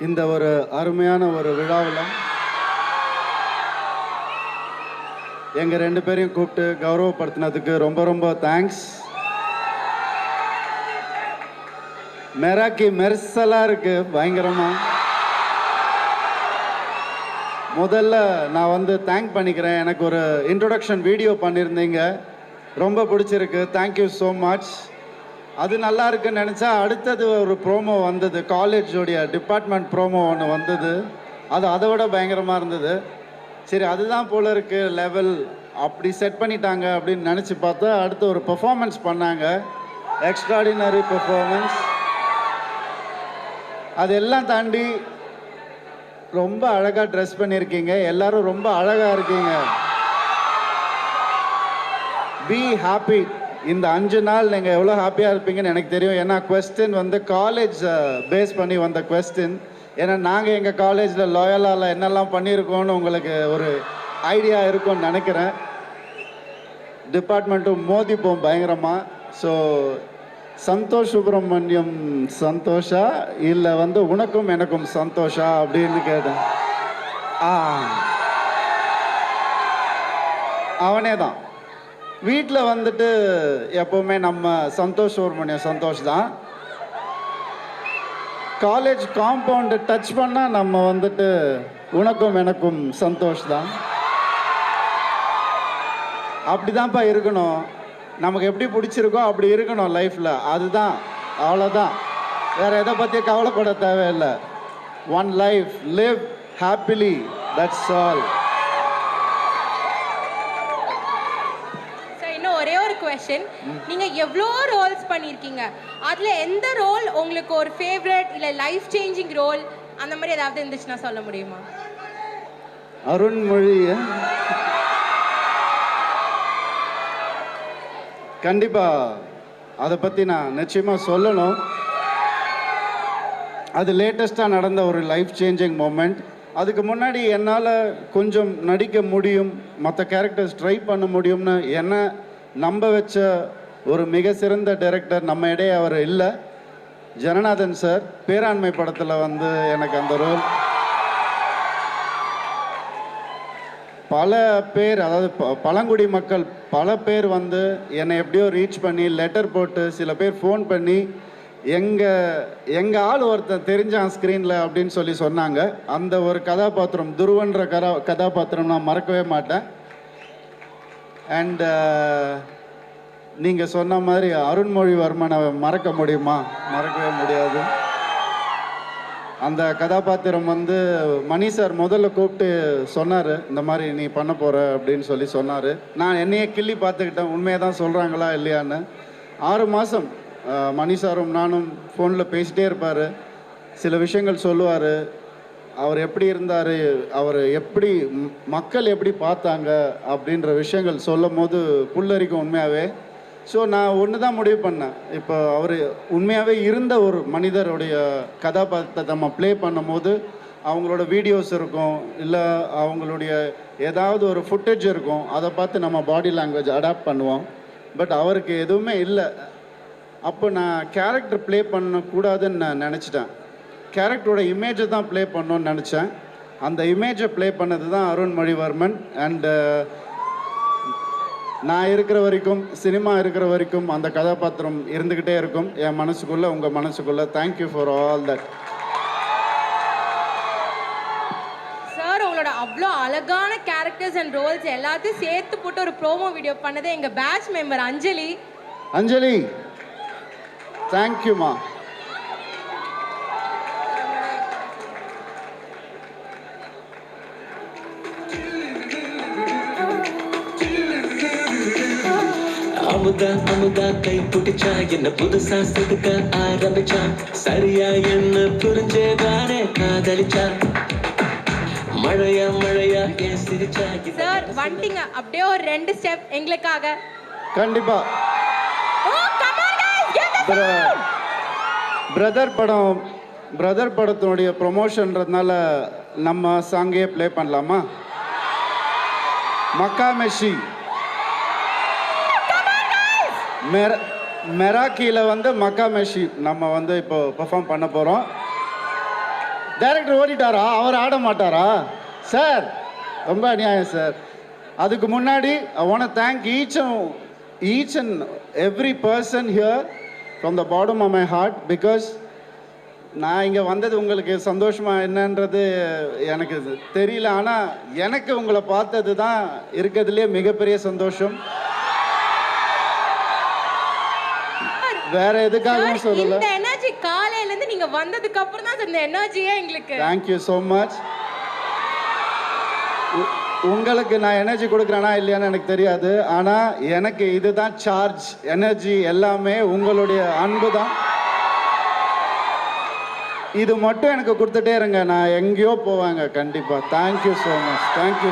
இந்த ஒரு அருமையான ஒரு விழாவில் எங்கள் ரெண்டு பேரையும் கூப்பிட்டு கௌரவப்படுத்தினதுக்கு ரொம்ப ரொம்ப தேங்க்ஸ் மெராக்கி மெர்சலாக இருக்கு பயங்கரமாக முதல்ல நான் வந்து தேங்க் பண்ணிக்கிறேன். எனக்கு ஒரு இன்ட்ரொடக்ஷன் வீடியோ பண்ணியிருந்தீங்க. ரொம்ப பிடிச்சிருக்கு. தேங்க்யூ ஸோ மச் அது நல்லா இருக்குன்னு நினச்சா அடுத்தது ஒரு ப்ரோமோ வந்தது. காலேஜோடைய டிபார்ட்மெண்ட் ப்ரோமோ ஒன்று வந்தது. அது அதை விட பயங்கரமாக இருந்தது. சரி அதுதான் போல இருக்கு. லெவல் அப்படி செட் பண்ணிட்டாங்க அப்படின்னு நினச்சி பார்த்தா அடுத்து ஒரு பெர்ஃபார்மன்ஸ் பண்ணாங்க. எக்ஸ்ட்ராடினரி பெர்ஃபார்மன்ஸ் அதெல்லாம் தாண்டி ரொம்ப அழகாக ட்ரெஸ் பண்ணியிருக்கீங்க. எல்லாரும் ரொம்ப அழகாக இருக்கீங்க. பி ஹாப்பி இந்த அஞ்சு நாள் நீங்கள் எவ்வளோ ஹாப்பியாக இருப்பீங்கன்னு எனக்கு தெரியும். ஏன்னா கொஸ்டின் வந்து காலேஜ் பேஸ் பண்ணி வந்த கொஸ்டின் ஏன்னா நாங்கள் எங்கள் காலேஜில் லோயலாவில் என்னெல்லாம் பண்ணியிருக்கோம்னு உங்களுக்கு ஒரு ஐடியா இருக்கும்னு நினைக்கிறேன். டிபார்ட்மெண்ட்டும் மோதிப்போம் பயங்கரமாக ஸோ சந்தோஷ் சுப்பிரமணியம் சந்தோஷா? இல்லை வந்து உனக்கும் எனக்கும் சந்தோஷா? அப்படின்னு கேட்டேன். ஆ. அவனே தான். வீட்டில் வந்துட்டு எப்போவுமே நம்ம சந்தோஷ் சுப்ரமணியம் சந்தோஷ் தான். காலேஜ் காம்பவுண்டு டச் பண்ணால் நம்ம வந்துட்டு உனக்கும் எனக்கும் சந்தோஷ் தான். அப்படிதான்ப்பா இருக்கணும். நமக்கு எப்படி பிடிச்சிருக்கோ அப்படி இருக்கணும் லைஃப்பில் அதுதான் அவ்வளோதான் வேறு எதை பற்றியும் கவலைப்பட தேவையில்லை. One life live happily that's all question நீங்க எவ்வளோ ரோல்ஸ் பண்ணியிருக்கீங்க அதுல எந்த ரோல் உங்களுக்கு ஒரு ஃபேவரட் இல்ல லைஃப் சேஞ்சிங் ரோல் அந்த மாதிரி ஏதாவது இருந்துச்சுன்னா சொல்ல முடியுமா? அருண்மொழி கண்டிப்பா. அதை பற்றி நான் நிச்சயமாக சொல்லணும். அது லேட்டஸ்ட்டாக நடந்த ஒரு லைஃப் சேஞ்சிங் மூமெண்ட் அதுக்கு முன்னாடி என்னால் கொஞ்சம் நடிக்க முடியும் மற்ற கேரக்டர்ஸ் ட்ரை பண்ண முடியும்னு என்ன நம்ப வச்ச ஒரு மிக சிறந்த டைரக்டர் நம்ம இடையே அவர் இல்லை. ஜனநாதன் சார் பேராண்மை படத்தில் வந்து எனக்கு அந்த ரோல் பல பேர் அதாவது பழங்குடி மக்கள் பல பேர் வந்து என்னை எப்படியோ ரீச் பண்ணி லெட்டர் போட்டு சில பேர் ஃபோன் பண்ணி எங்கள் எங்கள் ஆள் ஒருத்தன் தெரிஞ்சான் ஸ்க்ரீனில் அப்படின்னு சொல்லி சொன்னாங்க. அந்த ஒரு கதாபாத்திரம் துருவன்ற கதா கதாபாத்திரம் நான் மறக்கவே மாட்டேன். அண்ட் நீங்கள் சொன்ன மாதிரி அருண்மொழிவர்மனை மறக்க முடியுமா? மறக்கவே முடியாது. அந்த கதாபாத்திரம் வந்து மணி சார் முதல்ல கூப்பிட்டு சொன்னார் இந்த மாதிரி நீ பண்ண போகிற அப்படின்னு சொல்லி சொன்னார். நான் என்னையே கிள்ளி பார்த்துக்கிட்டேன் உண்மையை தான் சொல்கிறாங்களா இல்லையான்னு. ஆறு மாதம் மணி சாரும் நானும் ஃபோனில் பேசிட்டே இருப்பார். சில விஷயங்கள் சொல்லுவார். அவர் எப்படி இருந்தார் அவர் எப்படி மக்கள் எப்படி பார்த்தாங்க அப்படின்ற விஷயங்கள் சொல்லும் போது புல்லரிக்கும் உண்மையாகவே ஸோ நான் ஒன்று தான் முடிவு பண்ணேன். இப்போ அவர் உண்மையாகவே இருந்த ஒரு மனிதருடைய கதாபாத்திரத்தை நம்ம ப்ளே பண்ணும்போது அவங்களோட வீடியோஸ் இருக்கும் இல்லை அவங்களுடைய ஏதாவது ஒரு ஃபுட்டேஜ் இருக்கும் அதை பார்த்து நம்ம பாடி லாங்குவேஜ் அடாப்ட் பண்ணுவோம். பட் அவருக்கு எதுவுமே இல்லை. அப்போ நான் கேரக்டர் ப்ளே பண்ணக்கூடாதுன்னு நான் நினச்சிட்டேன். கேரக்டரோட இமேஜை தான் ப்ளே பண்ணணும்னு நினச்சேன். அந்த இமேஜை ப்ளே பண்ணது தான் அருண்மொழிவர்மன் அண்டு நான் இருக்கிற வரைக்கும் சினிமா இருக்கிற வரைக்கும் அந்த கதாபாத்திரம் இருந்துக்கிட்டே இருக்கும். என் மனசுக்குள்ளே உங்கள் மனசுக்குள்ளே thank you for all that sir உங்களோட அவ்வளோ அழகான கேரக்டர்ஸ் அண்ட் ரோல்ஸ் எல்லாத்தையும் சேர்த்து போட்டு ஒரு ப்ரோமோ வீடியோ பண்ணது எங்க பேட்ச் மெம்பர் அஞ்சலி. அஞ்சலி தேங்க்யூமா அமுதா அமுதா கை பிடிச்சா என்ன புதுசா செதுக்க ஆரம்பிச்சா? சரியா என்ன புரிஞ்சேதானே காதலிச்சா? மழையா மழையா ஏன் சிரிச்சா? சார் வந்துட்டீங்க அப்படியே ஒரு ரெண்டு ஸ்டெப் எங்களுக்காக. sound பிரதர் படம் பிரதர் படத்தினுடைய ப்ரொமோஷன்றதுனால நம்ம சாங்கே ப்ளே பண்ணலாமா? மக்கா மெஷி மெர மெராக்கியில் வந்து மக்கா மெஷி நம்ம வந்து இப்போ பெர்ஃபார்ம் பண்ண போகிறோம் டைரக்டர் ஓடிட்டாரா? அவர் ஆட மாட்டாரா? சார் ரொம்ப அநியாயம் சார் அதுக்கு முன்னாடி I want thank each each and every person here from the bottom of my heart because நான் இங்கே வந்தது உங்களுக்கு சந்தோஷமாக என்னன்றது எனக்கு தெரியல. ஆனால் எனக்கு உங்களை பார்த்தது தான் இருக்கிறதுலே மிகப்பெரிய சந்தோஷம். வேற எதுக்காகவும் சொல்லல. இந்த எனர்ஜி காலையில இருந்து நீங்க வந்ததுக்கு அப்புறம் தான் இந்த எனர்ஜியே எங்களுக்கு. தேங்க்யூ ஸோ மச் உங்களுக்கு நான் எனர்ஜி கொடுக்குறேனா இல்லையான்னு எனக்கு தெரியாது. ஆனால் எனக்கு இதுதான் சார்ஜ் எனர்ஜி எல்லாமே உங்களுடைய அன்பு தான். இது மட்டும் எனக்கு கொடுத்துட்டே இருங்க. நான் எங்கேயோ போவாங்க. கண்டிப்பாக தேங்க்யூ ஸோ மச் தேங்க்யூ